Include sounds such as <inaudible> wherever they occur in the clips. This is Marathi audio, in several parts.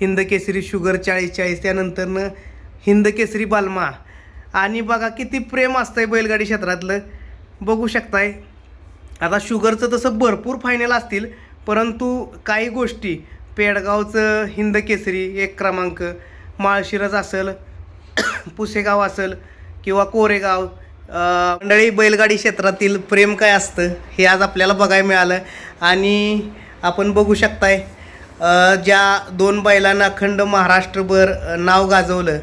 हिंदकेसरी शुगर चाळीस चाळीस त्यानंतरनं हिंदकेसरी बालमा. आणि बघा किती प्रेम असतं आहे बैलगाडी क्षेत्रातलं. बघू शकताय. आता शुगरचं तसं भरपूर फायनल असतील परंतु काही गोष्टी पेडगावचं हिंदकेसरी एक क्रमांक माळशिरस असेल <coughs> पुसेगाव असेल किंवा कोरेगाव मंडळी बैलगाडी क्षेत्रातील प्रेम काय असतं हे आज आपल्याला बघायला मिळालं. आणि आपण बघू शकताय ज्या दोन बैलांना अखंड महाराष्ट्रभर नाव गाजवलं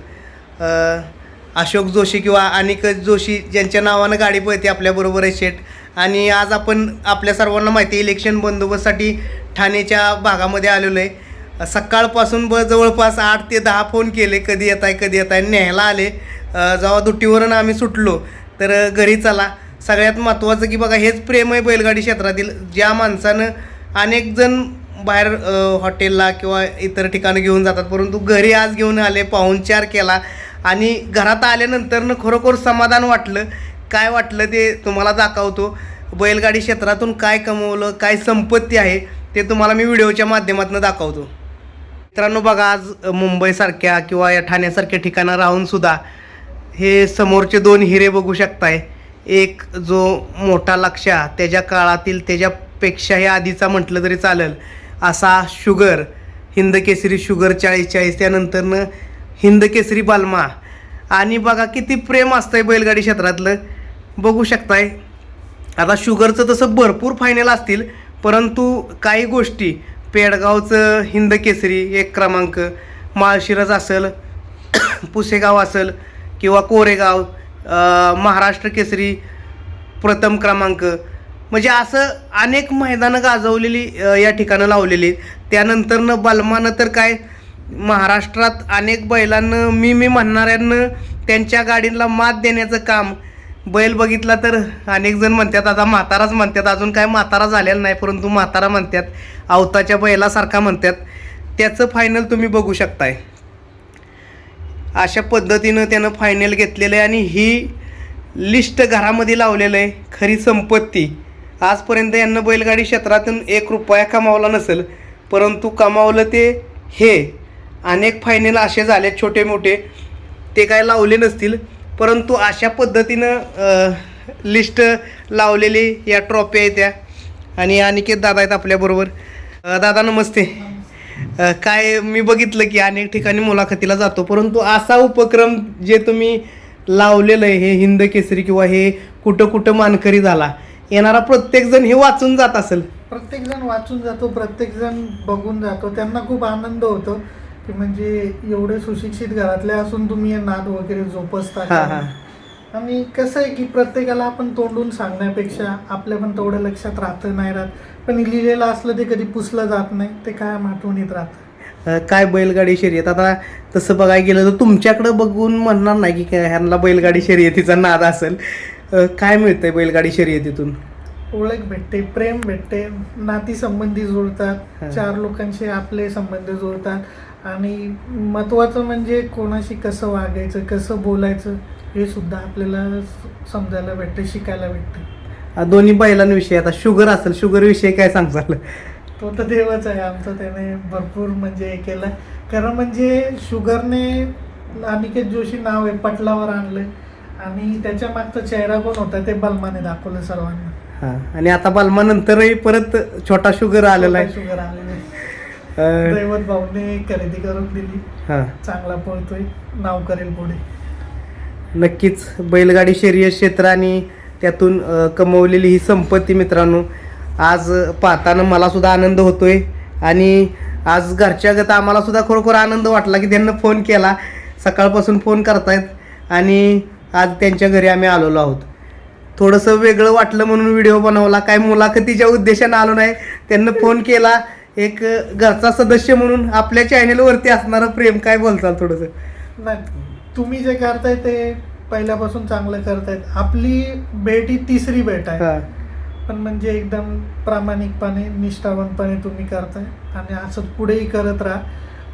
अशोक जोशी किंवा अनिकेत जोशी ज्यांच्या नावानं गाडी पळते आपल्याबरोबर आहे शेट आणि आज आपण आपल्या सर्वांना माहिती आहे इलेक्शन बंदोबस्तसाठी ठाण्याच्या भागामध्ये आलेलो आहे. सकाळपासून ब जवळपास आठ ते दहा फोन केले कधी येत आहे कधी येत आहे न्यायला आले. जेव्हा दुट्टीवरून आम्ही सुटलो तर घरी चला. सगळ्यात महत्त्वाचं की बघा हेच प्रेम आहे बैलगाडी क्षेत्रातील. ज्या माणसानं अनेक जण बाहेर हॉटेलला किंवा इतर ठिकाणी घेऊन जातात. परंतु घरी आज घेऊन आले पाहुणचार केला आणि घरात आल्यानंतरनं खरोखर समाधान वाटलं. काय वाटलं ते तुम्हाला दाखवतो. बैलगाडी क्षेत्रातून काय कमवलं काय संपत्ती आहे ते तुम्हाला मी व्हिडिओच्या माध्यमातून दाखवतो. मित्रांनो बघा आज मुंबईसारख्या किंवा या ठाण्यासारख्या ठिकाणं राहून सुद्धा हे समोरचे दोन हिरे बघू शकताय. एक जो मोठा लक्षा त्याच्या काळातील त्याच्यापेक्षाही आधीचा म्हटलं तरी चालेल. असा शुगर हिंद केसरी शुगर चाळीस चाळीस त्यानंतरनं हिंद केसरी बालमा. आणि बघा किती प्रेम असतं आहे बैलगाडी क्षेत्रातलं. बघू शकताय. आता शुगरचं तसं भरपूर फायनल असतील परंतु काही गोष्टी पेडगावचं हिंद केसरी एक क्रमांक माळशिरज असेल <coughs> पुसेगाव असेल किंवा कोरेगाव महाराष्ट्र केसरी प्रथम क्रमांक म्हणजे असं अनेक मैदानं गाजवलेली या ठिकाणं लावलेली त्यानंतरनं बलमानं तर काय महाराष्ट्रात अनेक बैलांनं मी मी म्हणणाऱ्यांनं त्यांच्या गाडीला मात देण्याचं काम. बैल बघितला तर अनेक जण म्हणतात आता म्हाताराच म्हणतात अजून काय म्हातारा झालेला नाही परंतु म्हातारा म्हणतात. अवताच्या बैलासारखा म्हणतात. त्याचं फायनल तुम्ही बघू शकताय. अशा पद्धतीनं त्यानं फायनल घेतलेलं आहे आणि ही लिस्ट घरामध्ये लावलेलं आहे. खरी संपत्ती. आजपर्यंत यांना बैलगाडी क्षेत्रातून एक रुपया कमावला नसेल परंतु कमावलं ते हे. अनेक फायनल असे झाले छोटे मोठे. ते काय लावले नसतील परंतु अशा पद्धतीनं लिस्ट लावलेली या ट्रॉफी आहेत त्या. आणि अनिकेत दादा आहेत आपल्याबरोबर दादा नमस्ते. काय मी बघितलं की अनेक ठिकाणी मुलाखतीला जातो परंतु असा उपक्रम जे तुम्ही लावलेलं आहे हे हिंद केसरी किंवा हे कुठं कुठं मानकरी झाला येणारा प्रत्येकजण हे वाचून जात असेल. प्रत्येक जण वाचून जातो प्रत्येक जण बघून जातो. त्यांना खूप आनंद होतो की म्हणजे एवढे सुशिक्षित घरातले असून तुम्ही हे नाद वगैरे जोपासता हा, हा. आणि कसं आहे की प्रत्येकाला आपण तोंडून सांगण्यापेक्षा आपल्या पण तेवढं लक्षात राहतं नाही राहत. पण लिहिलेलं असलं ते कधी पुसलं जात नाही ते कायम आठवणीत राहतं. अ, काय बैलगाडी शर्यत? आता तसं बघायला गेलं तर तुमच्याकडं बघून म्हणणार नाही की काय ह्यांना बैलगाडी शर्यतीचा नाद असेल. काय मिळतंय बैलगाडी शर्यतीतून? ओळख भेटते प्रेम भेटते नाती संबंधी. जुळतात चार लोकांशी आपले संबंध जुळतात आणि महत्वाचं म्हणजे कोणाशी कसं वागायचं कसं बोलायचं हे सुद्धा आपल्याला समजायला भेटते शिकायला भेटते. दोन्ही बैलांविषयी आता शुगर असेल शुगर विषयी काय सांगचाल तो तर देवच आहे आमचा त्याने भरपूर म्हणजे हे केलं. कारण म्हणजे शुगरने अनिकेत जोशी नाव आहे पटलावर आणलं आणि त्याच्या मागचा चेहरा कोण होता ते बलमाने दाखवलं सर्वांना. हा आणि आता बालमानंतरही परत छोटा शुगर आलेला आहे. शुगर आलेलं आहे. अ, दैवत भाऊने खरेदी करून दिली. हा. चांगला पळतोय. नाव करेल पुढे. नक्कीच बैलगाडी शर्यत क्षेत्र आणि त्यातून अ, कमवलेली ही संपत्ती मित्रांनो आज पाहताना मला सुद्धा आनंद होतोय. आणि आज घरच्या गत आम्हाला सुद्धा खरोखर आनंद वाटला की त्यांना फोन केला. सकाळपासून फोन करतायत. आणि आज त्यांच्या घरी आम्ही आलेलो आहोत. थोडंसं वेगळं वाटलं म्हणून व्हिडिओ बनवला. काय मुलाखतीच्या उद्देशानं आलो नाही. त्यांना फोन केला. एक घरचा सदस्य म्हणून आपल्या चॅनेलवरती असणारं प्रेम. काय बोलचाल थोडंसं? नाही तुम्ही जे करताय ते पहिल्यापासून चांगलं करतायत. आपली भेट ही तिसरी भेट आहे. हां. पण म्हणजे एकदम प्रामाणिकपणे निष्ठावनपणे तुम्ही करताय. आणि असंच पुढेही करत राहा.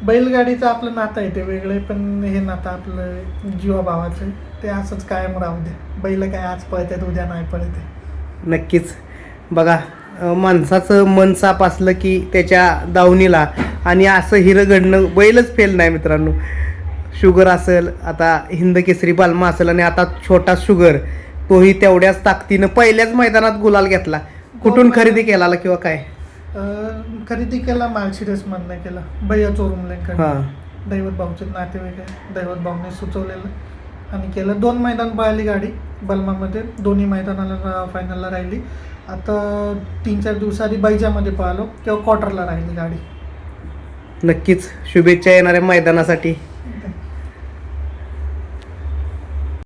बैलगाडीचं आपलं नातं आहे ते वेगळं पण हे नातं आपलं जीवाभावाचं आहे. ते असंच कायम राहू दे. बैल काय आज पळतात उद्या नाही पळते नक्कीच. बघा माणसाचं मन साफ असलं की त्याच्या दावणीला आणि असं हिरं घडणं बैलच फेल नाही मित्रांनो. शुगर असेल आता हिंद केसरी बालमा असेल आणि आता छोटा शुगर तोही तेवढ्याच ताकदीनं पहिल्याच मैदानात गुलाल घेतला. कुठून खरेदी केला किंवा काय? खरेदी केला मालशिरस मधनं केला भैया चोरुमलेंकडे हां. दैवत भाऊचे नातेवाईक आहे दैवत भाऊने सुचवलेलं. आणि केलं दोन मैदान पळाली गाडी बलमामध्ये. दोन्ही मैदानाला फायनलला राहिली. आता तीन चार दिवसाआधी बैजामध्ये पळालो तेव्हा क्वार्टरला राहिली गाडी. नक्कीच. शुभेच्छा येणाऱ्या मैदानासाठी.